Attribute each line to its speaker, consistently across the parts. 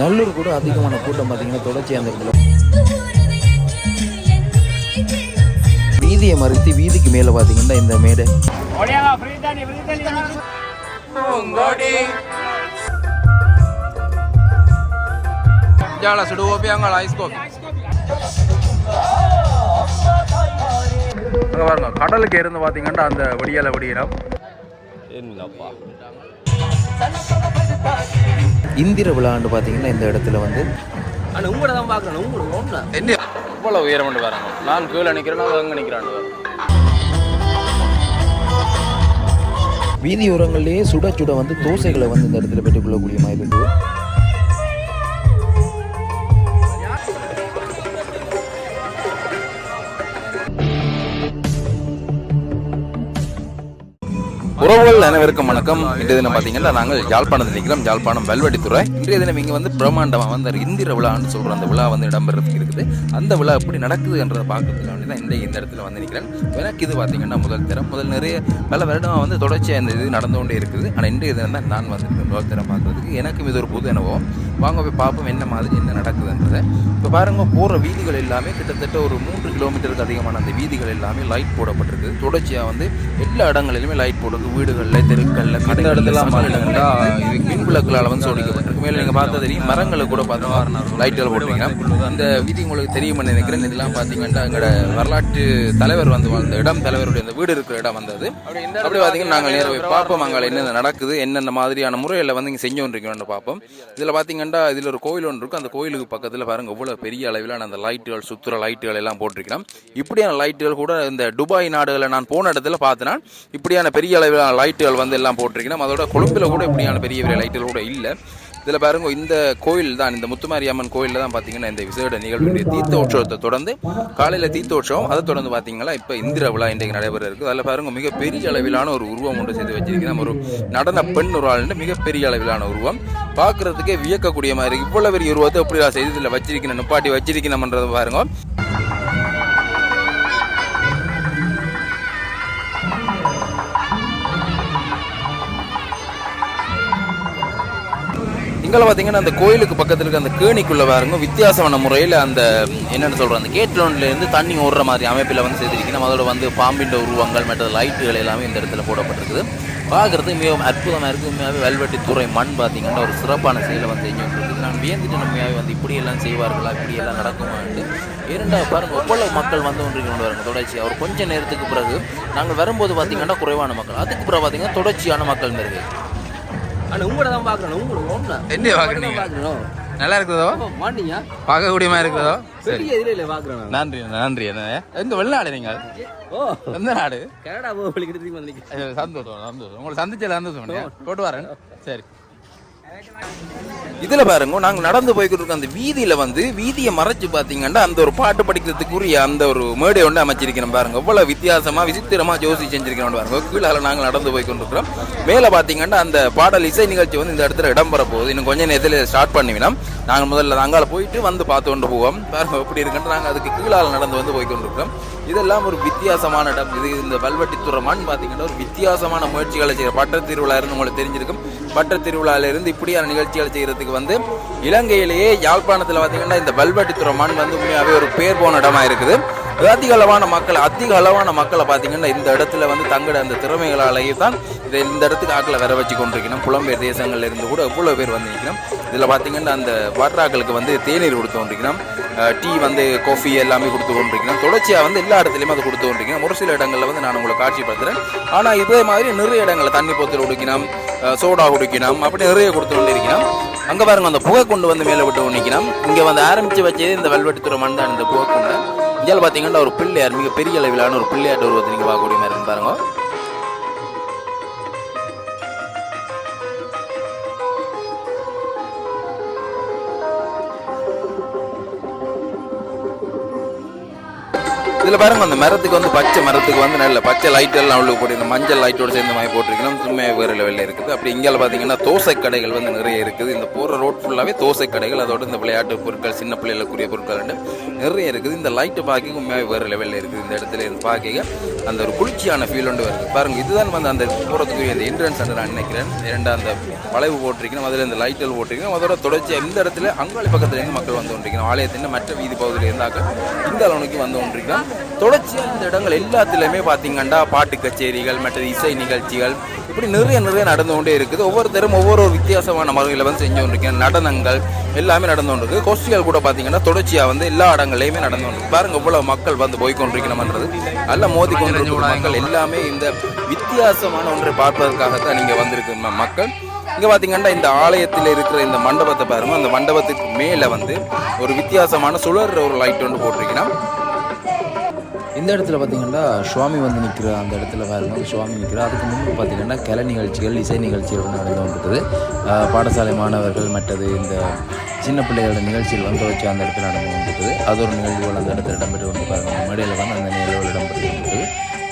Speaker 1: நல்லூர் கூட அதிகமான கூட்டம் பார்த்தீங்கன்னா தொடர்ச்சி அந்த இடத்துல வீதியை மறுத்து வீதிக்கு மேலே பார்த்தீங்கன்னா இந்த மேடை.
Speaker 2: ஜால அங்கே ஐஸ் கோப்பி அங்கே பாருங்க கடலுக்கு இருந்து பார்த்தீங்கன்னா அந்த விடியலை விடியிடம்
Speaker 3: என்னப்பா?
Speaker 1: இந்திர விழான்னு பார்த்தீங்கன்னா இந்த இடத்துல வந்து
Speaker 3: ஆனால் உங்களை தான் பார்க்குறேன். உங்களை ஒன்று
Speaker 2: என்ன? இவ்வளோ உயரம் வராங்க நான் கீழே நிற்கிறேன் நான் அங்கே நிற்கிறான்
Speaker 1: வீதியோரங்கள்லேயே சுட சுட வந்து தோசைகளை வந்து இந்த இடத்துல பெற்றுக்கொள்ளக்கூடிய மாதிரி இருக்குது
Speaker 2: உறவுகள் அனைவருக்கும் வணக்கம். இன்றைய தினம் பார்த்தீங்கன்னா நாங்கள் யாழ்ப்பாணத்தில் நிற்கிறோம். யாழ்ப்பாணம் வெல்வெடித்துறை இன்றைய தினம் இங்கே வந்து பிரம்மாண்டமாக வந்து இந்திர விழான்னு சொல்கிற அந்த விழா வந்து இடம்பெறதுக்கு இருக்குது அந்த விழா எப்படி நடக்குதுன்றதை பார்க்கறதுக்கு வேண்டி தான் இந்த இந்த இடத்துல வந்து நிற்கிறேன். எனக்கு இது பார்த்தீங்கன்னா முதல் தரம். முதல் நிறைய பல வருடமாக வந்து தொடர்ச்சியாக இந்த இது நடந்து கொண்டே இருக்குது. ஆனால் இன்றைய தினம் தான் நான் வந்து முதல் தரம் பார்க்குறதுக்கு. எனக்கும் இது ஒரு புது அனுபவம். வாங்க போய் பார்ப்போம் என்ன மாதிரி என்ன நடக்குதுன்றதை இப்போ பாருங்க போகிற வீதிகள் எல்லாமே கிட்டத்தட்ட ஒரு மூன்று கிலோமீட்டருக்கு அதிகமான அந்த வீதிகள் எல்லாமே லைட் போடப்பட்டிருக்கு தொடர்ச்சியாக வந்து எல்லா இடங்களிலுமே லைட் போடுறது வீடுகளில் தெருக்களில் கடை இடத்துல இது மின் விளக்குகளால் வந்து சோடிக்கப்பட்டிருக்கு. மேலே நீங்கள் பார்த்தா தெரியும் மரங்களை கூட பார்த்தா லைட்டுகள் போட்டிருக்கீங்க. அந்த வீதி உங்களுக்கு தெரியும்னு நினைக்கிறேன். இதெல்லாம் பார்த்தீங்கன்னா எங்களோட வரலாற்று தலைவர் வந்து வாழ்ந்த இடம் தலைவருடைய அந்த வீடு இருக்கிற இடம் வந்தது. அப்படி பார்த்தீங்கன்னா நாங்கள் நேரம் போய் பார்ப்போம் அங்கே என்னென்ன நடக்குது என்னென்ன மாதிரியான முறையில் வந்து இங்கே செஞ்சு கொண்டிருக்கோம்னு பார்ப்போம். இதில் பார்த்தீங்கன்னா இதில் ஒரு கோயில் ஒன்று இருக்கும் அந்த கோயிலுக்கு பக்கத்தில் பாருங்க இவ்வளோ பெரிய அளவிலான அந்த லைட்டுகள் சுற்றுற லைட்டுகள் எல்லாம் போட்டிருக்கிறோம். இப்படியான லைட்டுகள் கூட இந்த துபாய் நாடுகளில் நான் போன இடத்துல பார்த்தேன்னா இப்படியான பெரிய அளவிலான லைட்டுகள் வந்து எல்லாம் போட்டிருக்கிறோம். அதோட கொழும்பில் கூட இப்படியான பெரிய பெரிய லைட்டுகள் கூட இல்லை. இதில் பாருங்க இந்த கோயில் தான் இந்த முத்துமாரியம்மன் கோயிலில் தான் பார்த்தீங்கன்னா இந்த விசேட நிகழ்வுடைய தீர்த்த உற்சவத்தை தொடர்ந்து காலையில் தீர்த்த உற்சவம் அதை தொடர்ந்து பார்த்தீங்கன்னா இப்போ இந்திர விழா இன்றைக்கு நடைபெற இருக்குது. அதில் பாருங்க மிகப்பெரிய அளவிலான ஒரு உருவம் ஒன்று சேர்த்து வச்சிருக்கு நம்ம ஒரு நடன பெண் ஒரு ஆளுன்னு மிகப்பெரிய அளவிலான உருவம். பார்க்கறதுக்கே வியக்கக்கூடிய மாதிரி இவ்வளோ பெரிய உருவத்தை எப்படி செய்து இதில் வச்சிருக்கணும் நிப்பாட்டி வச்சிருக்கணும்ன்றதை பாருங்க. இங்கே பார்த்தீங்கன்னா அந்த கோயிலுக்கு பக்கத்தில் இருக்க அந்த கேணிக்குள்ளே பாருங்க வித்தியாசமான முறையில் அந்த என்னென்னு சொல்கிறோம் அந்த கேட் லோன்லேருந்து தண்ணி ஓடுற மாதிரி அமைப்பில் வந்து செய்திருக்கணும் அதோட வந்து பாம்பின் உருவங்கள் மற்ற லைட்டுகள் எல்லாமே இந்த இடத்துல போடப்பட்டிருக்குது. பார்க்குறது மிகவும் அற்புதமாக இருக்குது உண்மையாகவே வல்வெட்டி துறை மண் பார்த்தீங்கன்னா ஒரு சிறப்பான செயலை வந்து செஞ்சு வந்துருக்கு நான் வியந்துட்டு உண்மையாகவே வந்து இப்படியெல்லாம் செய்வார்களா இப்படியெல்லாம் நடக்குமான்ட்டு இரண்டாவது பாருங்கள் எவ்வளோ மக்கள் வந்து கொண்டு கொண்டு வராங்க தொடர்ச்சி அவர் கொஞ்ச நேரத்துக்கு பிறகு நாங்கள் வரும்போது பார்த்தீங்கன்னா குறைவான மக்கள். அதுக்கு பிறகு பார்த்தீங்கன்னா தொடர்ச்சியான மக்கள் இருக்குது
Speaker 3: ஆனால் உங்களை தான் பார்க்குறேன் உங்களை
Speaker 2: என்ன
Speaker 3: பார்க்குறோம்
Speaker 2: நல்லா இருக்குதோ?
Speaker 3: மாட்டீங்க?
Speaker 2: பார்க்கக்கூடியமா இருக்குதோ?
Speaker 3: பெரிய இதில் இல்லை பார்க்குறேன் நான்.
Speaker 2: நன்றி நன்றி என்ன எங்க வெளிநாடு நீங்கள்?
Speaker 3: ஓ.
Speaker 2: எந்த நாடு?
Speaker 3: கனடா போக
Speaker 2: சந்தோஷம் சந்தோஷம். உங்களை சந்திச்சல சந்தோஷம்? போட்டு வரேன். சரி. இதுல பாருங்க நாங்க நடந்து போய்கிட்டு இருக்க அந்த வீதியில வந்து வீதியை மறைச்சு பாத்தீங்கன்னா அந்த ஒரு பாட்டு படிக்கிறதுக்குரிய அந்த ஒரு மேடை ஒன்று அமைச்சிருக்கிறோம் பாருங்க. எவ்வளவு வித்தியாசமா விசித்திரமா ஜோசி செஞ்சிருக்கிறோம் பாருங்க. கீழால நாங்க நடந்து போய் கொண்டிருக்கிறோம் மேல பாத்தீங்கன்னா அந்த பாடல் இசை நிகழ்ச்சி வந்து இந்த இடத்துல இடம்பெற போகுது. இன்னும் கொஞ்ச நேரத்தில் ஸ்டார்ட் பண்ணிவினா நாங்க முதல்ல அங்கால போயிட்டு வந்து பார்த்து கொண்டு போவோம். பாருங்க எப்படி இருக்குன்னு நாங்க அதுக்கு கீழால நடந்து வந்து போய் கொண்டிருக்கிறோம் இதெல்லாம் ஒரு வித்தியாசமான இடம். இது இந்த வல்வெட்டித்துறை மண் பார்த்தீங்கன்னா ஒரு வித்தியாசமான முயற்சிகளை செய்கிற பட்ட திருவிழா இருந்து உங்களுக்கு தெரிஞ்சிருக்கும். பட்ட திருவிழால இருந்து இப்படியான நிகழ்ச்சிகள் செய்யறதுக்கு வந்து இலங்கையிலேயே யாழ்ப்பாணத்தில் பார்த்தீங்கன்னா இந்த வல்வெட்டித்துறை மண் வந்து உண்மையாகவே ஒரு பேர் போன இடமா இருக்குது. அதிக அளவான மக்கள் அதிக அளவான மக்களை பார்த்தீங்கன்னா இந்த இடத்துல வந்து தங்கட அந்த திறமைகளாலேயே தான் இதை இந்த இடத்துக்கு ஆக்களை வர வச்சு கொண்டிருக்கணும். புலம்பெயர் தேசங்கள்ல இருந்து கூட எவ்வளோ பேர் வந்திருக்கணும். இதில் பார்த்தீங்கன்னா அந்த வர்றாக்களுக்கு வந்து தேநீர் கொடுத்து கொண்டிருக்கணும். டீ வந்து காஃபி எல்லாமே கொடுத்து கொண்டிருக்கணும். தொடர்ச்சியாக வந்து எல்லா இடத்துலையும் அதை கொடுத்து கொண்டிருக்கணும். ஒரு சில இடங்களில் வந்து நான் உங்களை காட்சிப்படுத்துகிறேன் ஆனால் இதே மாதிரி நிறைய இடங்களில் தண்ணி போத்தல் குடிக்கணும் சோடா குடிக்கணும் அப்படி நிறைய கொடுத்து கொண்டிருக்கணும். அங்கே பாருங்க அந்த புகை கொண்டு வந்து மேலே விட்டு நிற்கணும் இங்கே வந்து ஆரம்பித்து வச்சது இந்த வெல்வெட்டுத்துறை மண் தான் இந்த புகை கொண்டு. இந்தியாவில் பார்த்தீங்கன்னா ஒரு பிள்ளையார் மிக பெரிய அளவிலான ஒரு பிள்ளையாட்டு உருவத்தை நீங்கள் பார்க்கக்கூடிய மாதிரி பாருங்க. இதில் பாருங்க அந்த மரத்துக்கு வந்து பச்சை மரத்துக்கு வந்து நல்ல பச்சை லைட் எல்லாம் உள்ள போட்டு இந்த மஞ்சள் லைட்டோட சேர்ந்து மாதிரி போட்டிருக்கணும். சும்மா வேறு லெவலில் இருக்குது. அப்படி இங்கே பார்த்தீங்கன்னா தோசை கடைகள் வந்து நிறைய இருக்குது. இந்த போகிற ரோட் ஃபுல்லாகவே தோசை கடைகள். அதோட இந்த விளையாட்டு பொருட்கள் சின்ன பிள்ளைகளுக்குரிய பொருட்கள் நிறைய இருக்குது. இந்த லைட்டு பார்க்க உண்மையாக வேறு லெவலில் இருக்குது. இந்த இடத்துல இருந்து பார்க்க அந்த ஒரு குளிர்ச்சியான ஃபீல் ஒன்று வருது. பாருங்க இதுதான் வந்து அந்த போகிறதுக்கு அந்த என்ட்ரன்ஸ் என்று நான் நினைக்கிறேன். இரண்டா அந்த வளைவு போட்டிருக்கணும். அதில் இந்த லைட்டல் போட்டிருக்கணும். அதோட தொடர்ச்சியாக இந்த இடத்துல அங்காளி பக்கத்துலேருந்து மக்கள் வந்து கொண்டிருக்கணும். ஆலயத்தின் மற்ற வீதி பகுதியில் இருந்தாக்க இந்த அளவுக்கு வந்து கொண்டிருக்கணும். தொடர்ச்சியாக இந்த இடங்கள் எல்லாத்துலேயுமே பார்த்தீங்கன்னா பாட்டு கச்சேரிகள் மற்ற இசை நிகழ்ச்சிகள் இப்படி நிறைய நிறைய நடந்து கொண்டே இருக்குது. ஒவ்வொருத்தரும் ஒவ்வொரு ஒரு வித்தியாசமான முறையில் வந்து செஞ்சு கொண்டிருக்கேன் நடனங்கள் எல்லாமே நடந்து கொண்டிருக்கு. கோஷ்டிகள் கூட பார்த்தீங்கன்னா தொடர்ச்சியாக வந்து எல்லா இடங்கள்லையுமே நடந்து கொண்டிருக்கு. பாருங்க இவ்வளோ மக்கள் வந்து போய் கொண்டிருக்கணும்ன்றது. நல்லா மோதி கொண்டிருக்கிற மக்கள் எல்லாமே இந்த வித்தியாசமான ஒன்றை பார்ப்பதற்காகத்தான் நீங்கள் வந்திருக்கு மக்கள். இங்கே பார்த்தீங்கன்னா இந்த ஆலயத்தில் இருக்கிற இந்த மண்டபத்தை பாருங்க. அந்த மண்டபத்துக்கு மேலே வந்து ஒரு வித்தியாசமான சுழற ஒரு லைட் ஒன்று போட்டிருக்கீங்கன்னா
Speaker 1: இந்த இடத்துல பார்த்தீங்கன்னா சுவாமி வந்து நிற்கிற அந்த இடத்துல பாருங்க. சுவாமி நிற்கிற அதுக்கு முன்பு பார்த்தீங்கன்னா கலை நிகழ்ச்சிகள் இசை நிகழ்ச்சிகள் வந்து நடந்து கொண்டிருக்குது. பாடசாலை மாணவர்கள் மற்றது இந்த சின்ன பிள்ளைகளோட நிகழ்ச்சிகள் வந்து வச்சு அந்த இடத்துல நடந்து கொண்டிருக்குது. அது ஒரு நிகழ்வுகள் அந்த இடத்துல இடம்பெற்று வந்து பாருங்கள் மேடையில் வந்து அந்த நிகழ்வுகள் இடம்பெற்று இருக்குது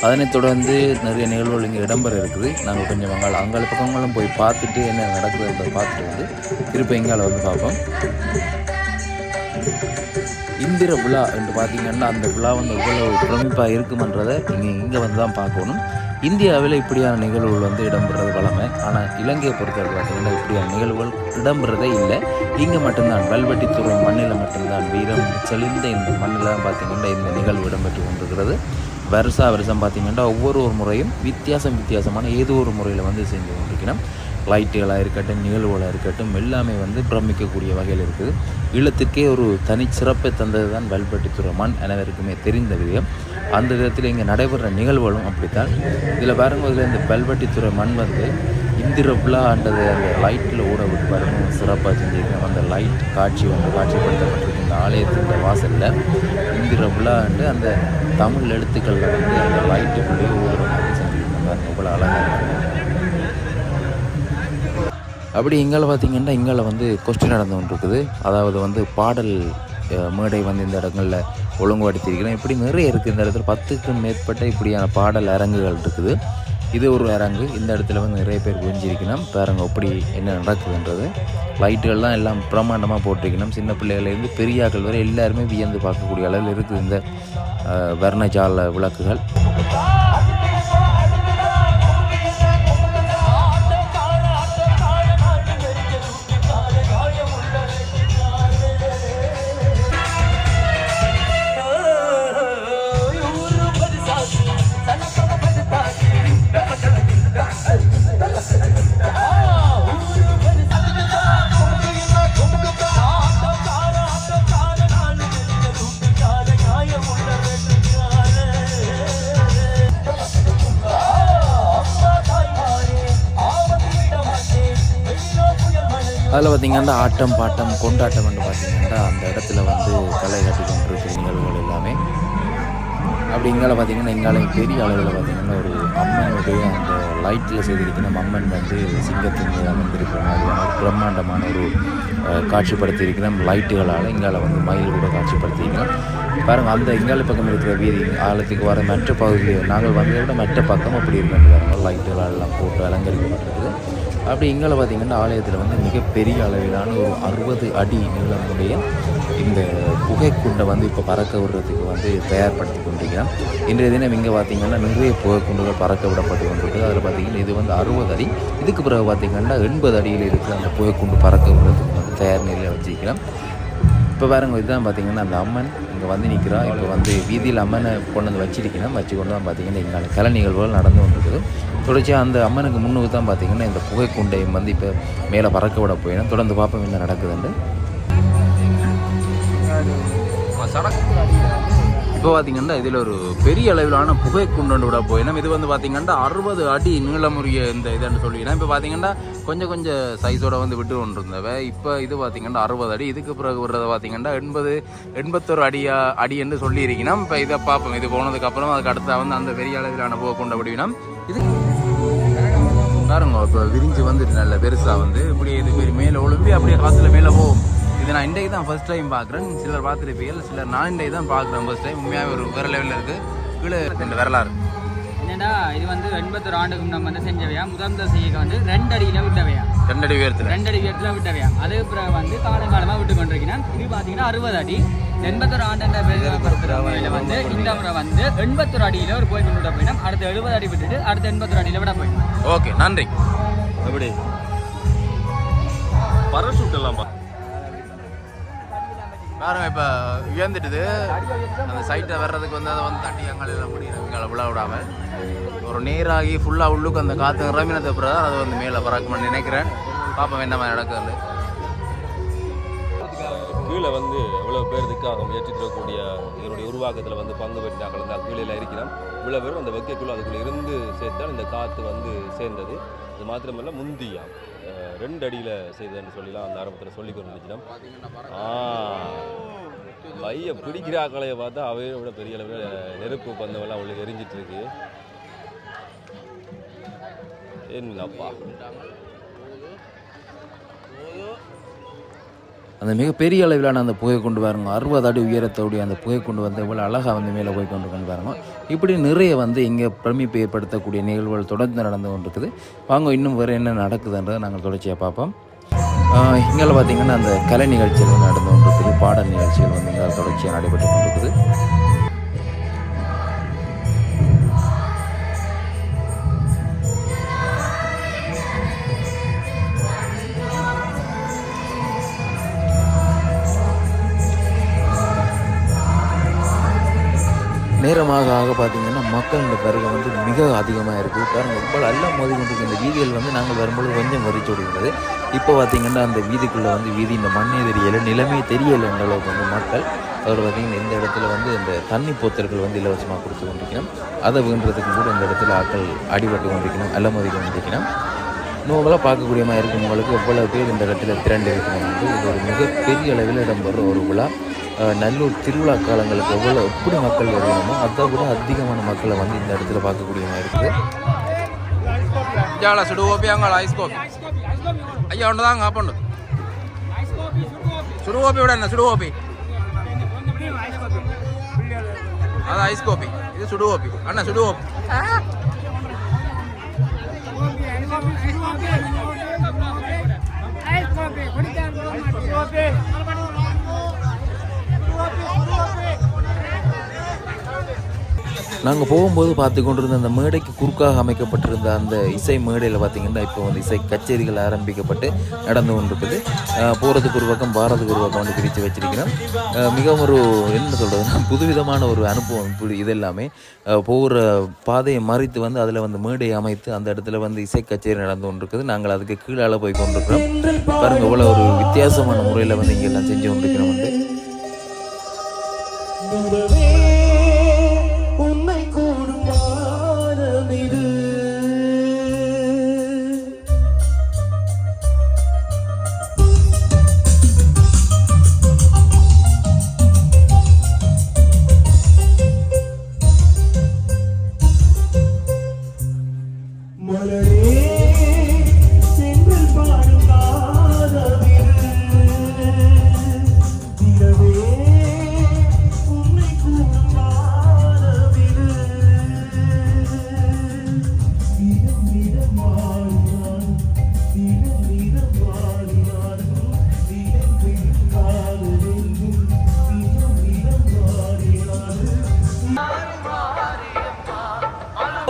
Speaker 1: அதனைத் தொடர்ந்து நிறைய நிகழ்வுகள் இங்கே இடம்பெற இருக்குது. நாங்கள் கொஞ்சம் அங்காள அங்கால பக்கங்களும் போய் பார்த்துட்டு என்ன நடக்குதுன்றதை பார்த்துட்டு வந்து திருப்பி எங்கால வந்து பார்ப்போம். இந்திர விழா என்று பார்த்தீங்கன்னா அந்த விழா வந்து எவ்வளவு பிரமிப்பாக இருக்குமன்றதை இங்கே இங்கே வந்து தான் பார்க்கணும். இந்தியாவில் இப்படியான நிகழ்வுகள் வந்து இடம்பெறது வளமை ஆனால் இலங்கையை பொறுத்தவரை பார்த்தீங்கன்னா இப்படியான நிகழ்வுகள் இடம்பெறதே இல்லை. இங்கே மட்டும்தான் வல்வெட்டித்துறை மண்ணில் மட்டும்தான் வீரம் செழிந்த இந்த மண்ணில் தான் பார்த்தீங்கன்னா இந்த நிகழ்வு இடம்பெற்று கொண்டிருக்கிறது. வருஷா வருஷம் பார்த்தீங்கன்னா ஒவ்வொரு ஒரு முறையும் வித்தியாசம் வித்தியாசமான ஏதோ ஒரு முறையில் வந்து செஞ்சு கொண்டிருக்கணும் லைட்டுகளாக இருக்கட்டும் நிகழ்வுகளாக இருக்கட்டும் எல்லாமே வந்து பிரமிக்கக்கூடிய வகையில் இருக்குது. ஈழத்துக்கே ஒரு தனி சிறப்பை தந்தது தான் வல்பட்டித்துறை மண் அனைவருக்குமே தெரிந்த விதம். அந்த விதத்தில் இங்கே நடைபெற நிகழ்வுகளும் அப்படித்தான். இதில் பாருங்க இந்த வல்வெட்டித்துறை மண் வந்து இந்திர விழான்றது அந்த லைட்டில் ஊட விட்டு பாருங்க சிறப்பாக செஞ்சுருக்கோம் அந்த லைட் காட்சி வந்து காட்சிப்படுத்தப்பட்டிருக்கு. இந்த ஆலயத்தின் வாசலில் இந்திர விழாண்டு அந்த தமிழ் எழுத்துக்களில் வந்து அந்த லைட்டுக்குள்ளேயே ஊடுற மாதிரி செஞ்சுருக்காங்க. பாருங்க இவ்வளோ அழகாக இருக்கு அப்படி இங்கால பார்த்தீங்கன்னா இங்கால வந்து கொஸ்டின் நடந்து கொண்டிருக்குது. அதாவது வந்து பாடல் மேடை வந்து இந்த இடங்களில் ஒழுங்குபடுத்தியிருக்கிறோம் இப்படி நிறைய இருக்குது இந்த இடத்துல பத்துக்கும் மேற்பட்ட இப்படியான பாடல் அரங்குகள் இருக்குது. இது ஒரு அரங்கு. இந்த இடத்துல வந்து நிறைய பேர் குவிஞ்சிருக்கணும். பாருங்க எப்படி என்ன நடக்குதுன்றது. லைட்டுகள்லாம் எல்லாம் பிரம்மாண்டமாக போட்டிருக்கணும். சின்ன பிள்ளைகள்லேருந்து பெரியாக்கள் வரை எல்லாருமே வியந்து பார்க்கக்கூடிய அளவில் இருக்குது இந்த வர்ணஜால விளக்குகள். பார்த்தீங்கன்னா ஆட்டம் பாட்டம் கொண்டாட்டம் வந்து பார்த்தீங்கன்னா அந்த இடத்துல வந்து கலை கட்டி கொண்டிருக்கிற நிகழ்வுகள் எல்லாமே. அப்படி இங்கால பார்த்தீங்கன்னா எங்கால பெரிய அளவில் பார்த்தீங்கன்னா ஒரு அம்மனுடைய அந்த லைட்டில் செய்திருக்கிற அம்மன் வந்து சிங்கத்தின் மீது அமர்ந்திருக்கிற மாதிரியான ஒரு பிரம்மாண்டமான ஒரு காட்சிப்படுத்தியிருக்கிறோம் லைட்டுகளால் இங்கால வந்து மயில் கூட காட்சிப்படுத்தியிருக்கிறோம் பாருங்கள் அந்த இங்கால பக்கம் இருக்கிற வீதி ஆழத்துக்கு வர மற்ற பகுதியில் நாங்கள் வந்ததை விட மற்ற பக்கம் அப்படி இருக்கிறது பாருங்க எல்லாம் போட்டு அலங்கரிக்கப்பட்டிருக்குது அப்படி இங்கே பார்த்தீங்கன்னா ஆலயத்தில் வந்து மிகப்பெரிய அளவிலான ஒரு அறுபது அடி நீளமுடைய இந்த புகைக்குண்டை வந்து இப்போ பறக்க விடுறதுக்கு வந்து தயார்படுத்தி கொண்டிருக்கிறோம் இன்றைய தினம் இங்கே பார்த்தீங்கன்னா நிறைய புகைக்குண்டுகள் பறக்க விடப்பட்டு கொண்டிருக்கு அதில் பார்த்தீங்கன்னா இது வந்து அறுபது அடி. இதுக்கு பிறகு பார்த்திங்கன்னா எண்பது அடியில் இருக்கிற அந்த புகைக்குண்டு பறக்க விடுறதுக்கு வந்து தயார் நிலையில் வச்சிருக்கிறோம் இப்போ பாருங்கள் இதுதான் பார்த்திங்கன்னா அந்த அம்மன். அங்கே வந்து நிற்கிறோம் இப்போ வந்து வீதியில் அம்மனை கொண்டு வந்து வச்சிருக்கணும் வச்சு கொண்டு தான் பார்த்தீங்கன்னா இங்கே கலை நிகழ்வுகள் நடந்து கொண்டிருக்குது. தொடர்ச்சியாக அந்த அம்மனுக்கு முன்னுக்கு தான் பார்த்தீங்கன்னா இந்த புகைக்குண்டையும் வந்து இப்போ மேலே பறக்க விட போயிடும். தொடர்ந்து பார்ப்போம் என்ன நடக்குதுன்னு. இப்போ பார்த்தீங்கன்னா இதில் ஒரு பெரிய அளவிலான புகை குண்டு விட போயிடும் இது வந்து பார்த்தீங்கன்னா அறுபது அடி நீளமுறைய இந்த இதுன்னு சொல்லிக்கிறேன் இப்போ பார்த்தீங்கன்னா கொஞ்சம் கொஞ்சம் சைஸோட வந்து விட்டு கொண்டு இருந்தவ இப்போ இது பார்த்தீங்கன்னா அறுபது அடி. இதுக்கு பிறகு விடுறத பார்த்தீங்கன்னா எண்பது எண்பத்தொரு அடியா அடி என்று சொல்லியிருக்கணும். இப்போ இதை பார்ப்போம். இது போனதுக்கப்புறம் அதுக்கு அடுத்த வந்து அந்த பெரிய அளவிலான புகை கொண்ட விடுவினோம். இது பாருங்க இப்போ விரிஞ்சு வந்துட்டு நல்ல பெருசாக வந்து இப்படி இது மேலே ஒழும்பி அப்படியே காற்றுல மேலே போகும். இது நான் இன்றைக்கு தான் ஃபர்ஸ்ட் டைம் பார்க்குறேன். சிலர் பார்த்துருப்பீங்க சிலர் நான் இன்றைக்கு தான் பார்க்குறேன் ஃபர்ஸ்ட் டைம் உண்மையாக ஒரு வேறு லெவலில் இருக்குது கீழே இந்த வரலாறு.
Speaker 4: என்னடா இது வந்து எண்பத்தொரு ஆண்டுக்கும் நம்ம வந்து செஞ்சவையா? முதல் செய்ய வந்து ரெண்டு அடியில விட்டவையா?
Speaker 1: ரெண்டடி உயரத்தில்.
Speaker 4: ரெண்டு அடி உயரத்துல விட்டவையா? அதுக்கு பிறகு வந்து காலங்காலமா விட்டு கொண்டிருக்கிறேன். இது பாத்தீங்கன்னா அறுபது அடி. எண்பத்தொரு ஆண்டு பெருமையில வந்து இந்த முறை வந்து எண்பத்தொரு அடியில ஒரு போய் கொண்டு விட போயிடும் அடுத்து எழுபது அடி விட்டுட்டு அடுத்து எண்பத்தொரு அடியில விட போயிடும்
Speaker 1: ஓகே நன்றி.
Speaker 3: எப்படி? பரஷூட் எல்லாம் பா
Speaker 1: பாருங்க இப்போ உயர்ந்துட்டுது. அந்த சைட்டை வர்றதுக்கு வந்து அதை வந்து தட்டி அங்கால முடியும் விழா விடாமல் ஒரு நேராகி ஃபுல்லாக உள்ளுக்கு அந்த காற்று நிரம்பினது அப்புறம் தான் அது வந்து மேலே பறக்கணும்னு நினைக்கிறேன். பார்ப்போம் என்ன மாதிரி நடக்குதுன்னு.
Speaker 3: கீழே வந்து இவ்வளோ பேர் இதுக்காக இதனுடைய உருவாக்கத்தில் வந்து பங்கு பெற்றார்கள் அந்த கீழே இருக்கிறோம். இவ்வளோ பேரும் அந்த வெக்கைக்குள்ளே அதுக்குள்ளே இருந்து சேர்த்தால் இந்த காற்று வந்து சேர்ந்தது. அது மாத்திரமல்ல முந்தியா ரெண்டு அடியில் செய்ததுன்னு சொல்லலாம் அந்த ஆரம்பத்தில் சொல்லி கொண்டு நினைச்சினோம் ஆ மைய பிடிக்கிறாக்களைய பார்த்தா அவையை விட பெரிய அளவில் நெருப்பு பந்தமெல்லாம் அவளுக்கு எரிஞ்சிட்டு இருக்கு என்னப்பா
Speaker 1: அந்த மிகப்பெரிய அளவிலான அந்த புகை கொண்டு பாருங்க. அறுபது அடி உயரத்தோடைய அந்த புகை கொண்டு வந்து இவ்வளோ அழகாக வந்து மேலே போய் கொண்டு கொண்டு பாருங்க. இப்படி நிறைய வந்து இங்கே பிரமிப்பை ஏற்படுத்தக்கூடிய நிகழ்வுகள் தொடர்ந்து நடந்து கொண்டிருக்குது. வாங்க இன்னும் வேறு என்ன நடக்குதுன்றதை நாங்கள் தொடர்ச்சியாக பார்ப்போம். இங்கே பார்த்தீங்கன்னா அந்த கலை நிகழ்ச்சிகள் வந்து நடந்து கொண்டிருக்குது. பாடல் நிகழ்ச்சிகள் வந்து இங்கே தொடர்ச்சியாக நடைபெற்று கொண்டிருக்குது. நேரமாக ஆக பார்த்தீங்கன்னா மக்களோட வருகை வந்து மிக அதிகமாக இருக்குது பாருங்கள் ரொம்ப நல்லா மோதி கொண்டிருக்க இந்த வீதிகள் வந்து நாங்கள் வரும்பொழுது கொஞ்சம் வரிச்சோடி விடுகிறது இப்போ பார்த்தீங்கன்னா அந்த வீதிக்குள்ளே வந்து வீதி இந்த மண்ணே தெரியலை நிலைமை தெரியலை என்ற அளவுக்கு வந்து மக்கள் அவர் பார்த்திங்கன்னா இந்த இடத்துல வந்து இந்த தண்ணி போத்தல்கள் வந்து இலவசமாக கொடுத்து கொண்டிருக்கணும் அதை வேண்டுறதுக்கு கூட இந்த இடத்துல ஆட்கள் அடிபட்டு கொண்டிருக்கணும் அலமதி கொண்டிருக்கணும் நோவெல்லாம் பார்க்கக்கூடிய மாதிரி இருக்கும் உங்களுக்கு எவ்வளோ பேர் இந்த இடத்துல திரண்டு இருக்கணும் வந்து இது ஒரு மிகப்பெரிய அளவில் இடம்பெற ஒரு விழா. நல்லூர் திருவிழா காலங்களுக்கு எவ்வளோ எப்படி மக்கள் வருவாங்களோ அதை விட அதிகமான மக்களை வந்து இந்த இடத்துல பார்க்கக்கூடிய மாதிரி இருக்குது
Speaker 2: ஜாலா சுடு ஓபி அங்காள ஐஸ் கோபி ஐயா ஒன்று தாங்க அப்பண்டு சுடு ஓபி விட என்ன சுடு ஓபி அது ஐஸ் கோபி இது சுடு ஓபி அண்ணா சுடு ஓபி
Speaker 1: நாங்கள் போகும்போது பார்த்து கொண்டிருந்த அந்த மேடைக்கு குறுக்காக அமைக்கப்பட்டிருந்த அந்த இசை மேடையில் பார்த்தீங்கன்னா இப்போ வந்து இசை கச்சேரிகள் ஆரம்பிக்கப்பட்டு நடந்து கொண்டிருக்குது. போகிறதுக்கு ஒரு பக்கம் பாரதுக்கு ஒரு பக்கம் வந்து பிரித்து வச்சிருக்கிறோம். மிகவும் ஒரு என்ன சொல்கிறதுனா புதுவிதமான ஒரு அனுபவம் இப்படி இது எல்லாமே போகிற பாதையை மறித்து வந்து அதில் வந்து மேடையை அமைத்து அந்த இடத்துல வந்து இசை கச்சேரி நடந்து கொண்டிருக்குது. நாங்கள் அதுக்கு கீழே போய் கொண்டிருக்கிறோம். பாருங்கள் இவ்வளோ ஒரு வித்தியாசமான முறையில் வந்து இங்கே எல்லாம் செஞ்சு கொண்டிருக்கிறோம்.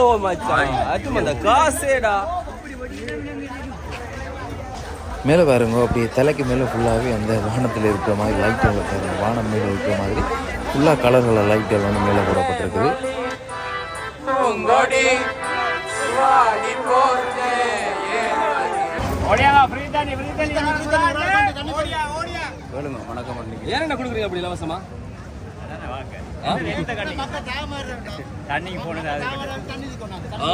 Speaker 3: ஓ மச்சான் அது அந்த காசேடா
Speaker 1: மேலே பாருங்க அப்படியே தலைக்கு மேலே ஃபுல்லாகவே அந்த வானத்தில் இருக்கிற மாதிரி லைட்டுகள் பாருங்க வானம் மேலே இருக்கிற மாதிரி ஃபுல்லாக கலர்களில் லைட்டுகள் வந்து மேலே போடப்பட்டிருக்குது. வணக்கம்
Speaker 3: ஏன் என்ன கொடுக்குறீங்க அப்படி இலவசமா?
Speaker 4: தண்ணிக்கு போனது
Speaker 3: ஆ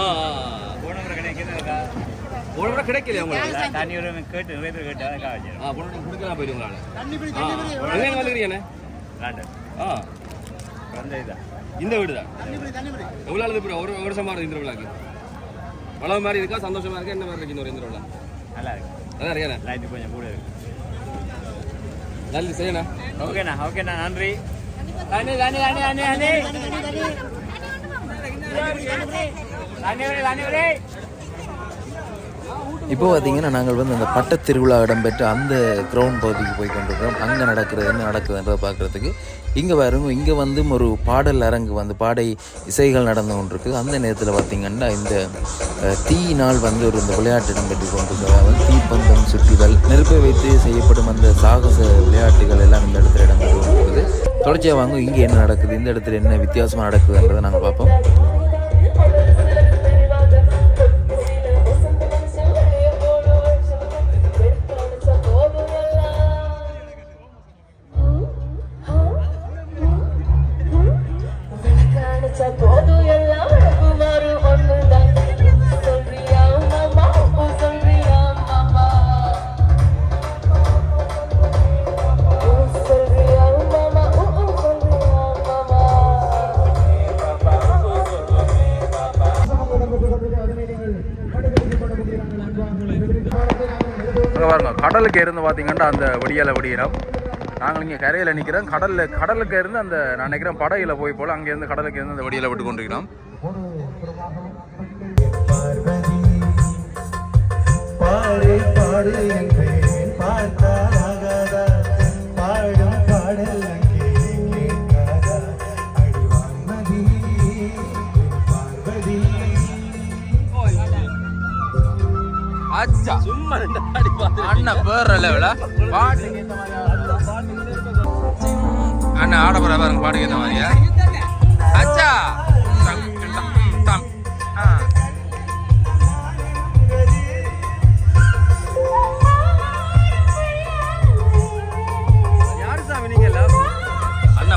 Speaker 3: போன முறை கிடைக்கலையா உங்களுக்கு?
Speaker 4: தண்ணி ஒரு கேட்டு நிறைய பேர் கேட்டு அதுக்காக வச்சிடும்
Speaker 3: ஆ போன முறை கொடுக்கலாம் போயிடுங்களா எங்க வந்துக்கிறீங்கண்ணே ஆ.
Speaker 4: அந்த இதுதான்
Speaker 3: இந்த வீடு தான் எவ்வளோ நாள் இப்போ ஒரு ஒரு வருஷமா இருக்கு இந்த விழாக்கு. பழம் மாதிரி இருக்கா சந்தோஷமா இருக்கா? என்ன மாதிரி இருக்கு இந்த ஒரு இந்த விழா?
Speaker 4: நல்லா இருக்கு.
Speaker 3: அதான் இருக்கானே
Speaker 4: லைட்டு கொஞ்சம் கூட இருக்கு.
Speaker 3: நல்லது செய்யண்ணா
Speaker 4: ஓகேண்ணா ஓகேண்ணா நன்றி. தண்ணி தண்ணி தண்ணி தண்ணி தண்ணி
Speaker 1: இப்போ பார்த்தீங்கன்னா நாங்கள் வந்து அந்த பட்டத் திருவிழா இடம்பெற்ற அந்த கிரவுண்ட் பகுதிக்கு போய் கொண்டிருக்கிறோம். அங்கே நடக்கிறது என்ன நடக்குதுன்றதை பார்க்குறதுக்கு. இங்கே பாருங்க இங்கே வந்து ஒரு பாடல் அரங்கு வந்து பாடை இசைகள் நடந்து கொண்டிருக்கு அந்த நேரத்தில் பார்த்தீங்கன்னா இந்த தீயினால் வந்து ஒரு இந்த விளையாட்டு இடம்பெற்று கொண்டிருக்கு அதாவது தீப்பந்தம் சுற்றுதல் நெருப்பை வைத்து செய்யப்படும் அந்த சாகச விளையாட்டுகள் எல்லாம் இந்த இடத்துல இடம்பெற்று தொடர்ச்சியாக வாங்க இங்கே என்ன நடக்குது? இந்த இடத்துல என்ன வித்தியாசமாக நடக்குதுன்றதை நாங்கள் பார்ப்போம்.
Speaker 2: இருந்து பார்த்தீங்கன்னா அந்த வெடியால வடிகிறோம் நாங்கள் இங்கே கரையில் நிற்கிறோம் கடலில் கடலுக்கு இருந்து அந்த நான் நினைக்கிறேன் படையில் போய் போல் அங்கேருந்து கடலுக்கு இருந்து அந்த வடியலை விட்டு கொண்டிருக்கிறோம்.
Speaker 5: பாடு பாடு
Speaker 2: பேர் லெவல பாட்டு. அண்ணா ஆட போற பாருங்க பாட்டுக்கு ஏற்ற மாதிரியா? அச்சா!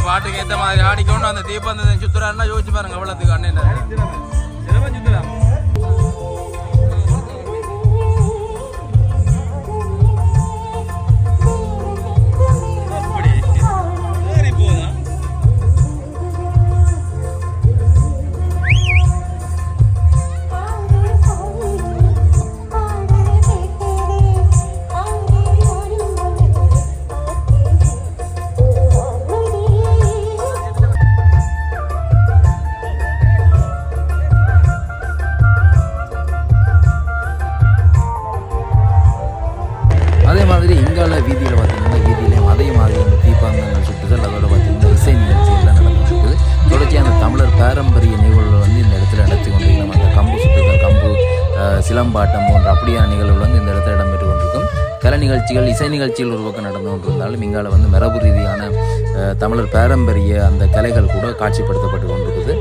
Speaker 2: பாட்டுக்கு ஏற்ற மாதிரி ஆடிக்கொண்டு அந்த தீபந்தத்தை சுத்துறாருன்னா யோசிச்சு பாருங்க எவ்வளோத்துக்கு அண்ணன்
Speaker 1: இசை நிகழ்ச்சியில் ஒரு பக்கம் நடந்து கொண்டிருந்தாலும் இங்கால வந்து மரபு ரீதியான அஹ், தமிழர் பாரம்பரிய அந்த கலைகள் கூட காட்சிப்படுத்தப்பட்டு கொண்டிருக்குது.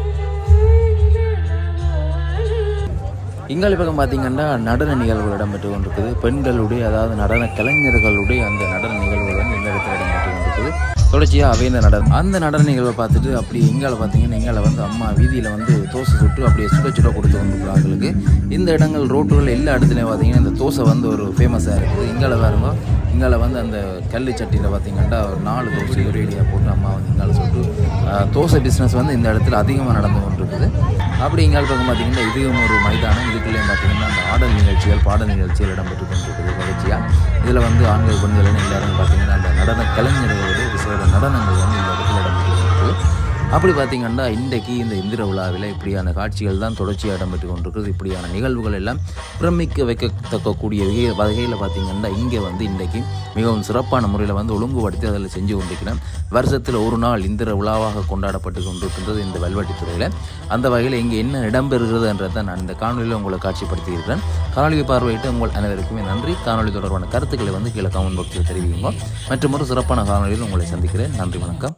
Speaker 1: இங்காலி பக்கம் பார்த்தீங்கன்னா நடன நிகழ்வுகள் இடம்பெற்று கொண்டிருக்குது. பெண்களுடைய அதாவது நடன கலைஞர்களுடைய அந்த நடன நிகழ்வுகள் வந்து இந்த இடத்துல இடம்பெற்று கொண்டிருக்குது. தொடர்ச்சியாக அவை இந்த நடனம் அந்த நடன நிகழ்வை பார்த்துட்டு அப்படி எங்களை பார்த்தீங்கன்னா எங்களை வந்து அம்மா வீதியில் வந்து தோசை சுட்டு அப்படியே சுட சுட கொடுத்து கொண்டிருக்கிறாங்களுக்கு இந்த இடங்கள் ரோட்டுகள் எல்லா இடத்துலையும் பார்த்தீங்கன்னா இந்த தோசை வந்து ஒரு ஃபேமஸாக இருக்குது. எங்களை பாருங்க எங்களை வந்து அந்த கல் சட்டியில் பார்த்தீங்கன்னா ஒரு நாலு தோசை ஒரேடியாக போட்டு அம்மா வந்து எங்களை சுட்டு தோசை பிஸ்னஸ் வந்து இந்த இடத்துல அதிகமாக நடந்து கொண்டிருக்குது. அப்படி எங்கள் பக்கம் பார்த்தீங்கன்னா இதுவும் ஒரு மைதானம். இதுக்குள்ளேயும் பார்த்தீங்கன்னா அந்த ஆடல் நிகழ்ச்சிகள் பாடல் நிகழ்ச்சிகள் இடம்பெற்று கொண்டிருக்குது. தொடர்ச்சியாக இதில் வந்து ஆண்கள் பெண்கள் எல்லாரும் பார்த்தீங்கன்னா அந்த நடன கலைஞர்களுடைய விசேட நடனங்கள் வந்து இந்த இடத்துல இடம்பெற்று கொண்டிருக்குது அப்படி பார்த்தீங்கன்னா இன்றைக்கு இந்த இந்திர விழாவில் இப்படியான காட்சிகள் தான் தொடர்ச்சியாக இடம்பெற்று கொண்டிருக்கிறது. இப்படியான நிகழ்வுகள் எல்லாம் பிரமிக்க வைக்கத்தக்கக்கூடிய வகை- வகையில் பார்த்தீங்கன்னா இங்கே வந்து இன்றைக்கு மிகவும் சிறப்பான முறையில் வந்து ஒழுங்குபடுத்தி அதில் செஞ்சு கொண்டிருக்கிறேன் வருஷத்தில் ஒரு நாள் இந்திர விழாவாக கொண்டாடப்பட்டு கொண்டிருக்கின்றது இந்த வல்வெட்டித்துறையில் அந்த வகையில் இங்கே என்ன இடம்பெறுகிறது என்றதை நான் இந்த காணொலியில் உங்களை காட்சிப்படுத்தியிருக்கிறேன். காணொலியை பார்வையிட்டு உங்கள் அனைவருக்குமே நன்றி. காணொலி தொடர்பான கருத்துக்களை வந்து கீழே கமெண்ட் பாக்ஸில் தெரிவிங்க மற்றும் ஒரு சிறப்பான காணொலியில் உங்களை சந்திக்கிறேன். நன்றி வணக்கம்.